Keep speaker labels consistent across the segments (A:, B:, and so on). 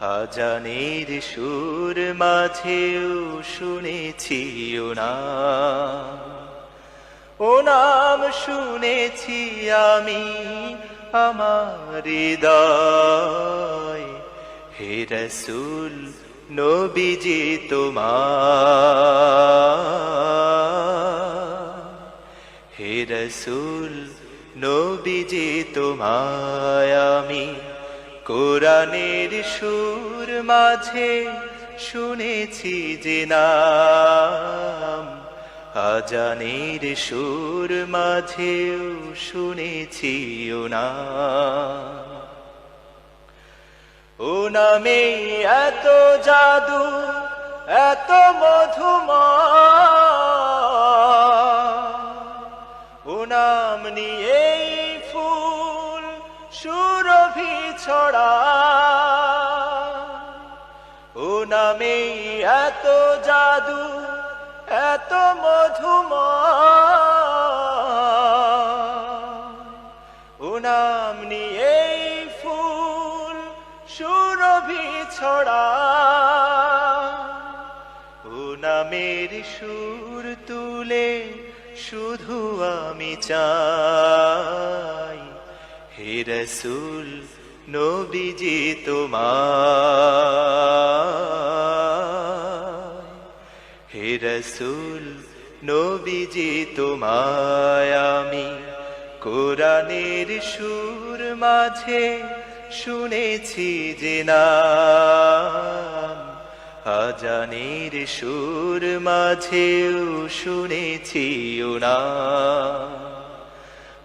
A: আজানের সুর মাঝেও শুনেছি নাম ও নাম শুনেছি আমি আমার হে রসুল, নবীজি তোমার। হে রসুল, নবীজি তোমায় আমি কোরআনের সুর মাঝে শুনেছি যে নাম। আজানের সুর মাঝেও শুনেছি ও না ও নামে এত জাদু, এত মধুময়। ও নাম নিয়েই ফুল সুরভি ছড়া। ও এত জাদু, এত মধুময়। ও নাম নিয়েই ফুল সুরভি ছড়া। ও নামের সুর তুলে শুধু আমি চাই। হে রসুল, নবীজি তোমার হে রসুল, নবীজি তোমায় আমি কোরআনের সুর মাঝে শুনেছি যে নাম। আজানের সুর মাঝেও শুনেছি ও নাম।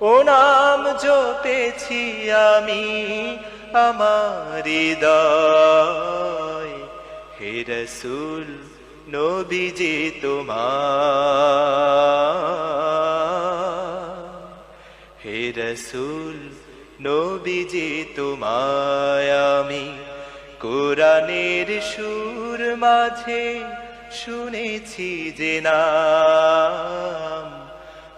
A: ও নাম জপেছি আমি আমার হৃদয়। হে রসুল নবীজি তোমার হে রসুল নবীজি তোমায় আমি কোরআনের সুর মাঝে শুনেছি যে নাম।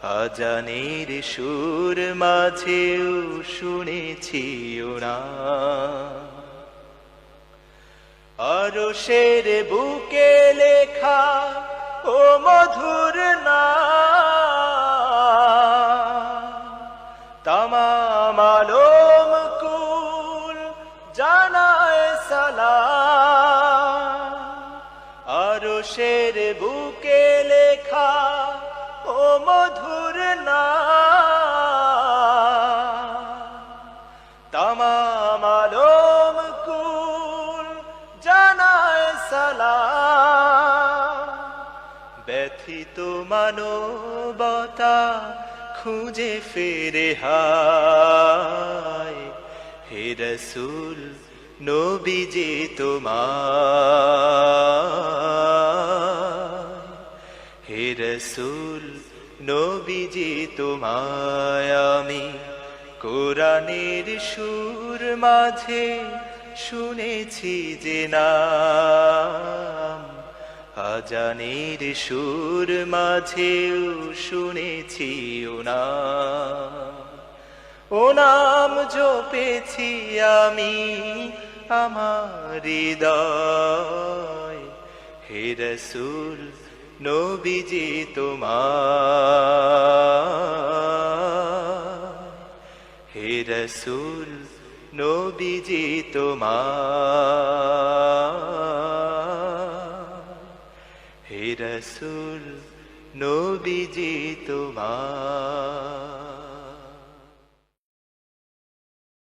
A: আজানের সুর মাঝেও শুনেছি নাম আরও শের বুকে লেখা ও মধুর না তামাম কুল জানায় সালাম। আরও শের মধুর না। তামাম কুল জানায় সালাম। ব্যথিত মানবতা খুঁজে ফেরে হায়। হে রসুল, নবীজি তোমার। হে রসুল নবীজি তোমায় আমি কোরআনের সুর মাঝে শুনেছি যে নাম। আজানের সুর মাঝেও শুনেছি ও নাম। ও নাম জপেছি আমি আমার হৃদয়। হে রসুল নবীজি তোমার। হে রসুল নবীজি তোমার। হে রসুল নবীজি তোমার।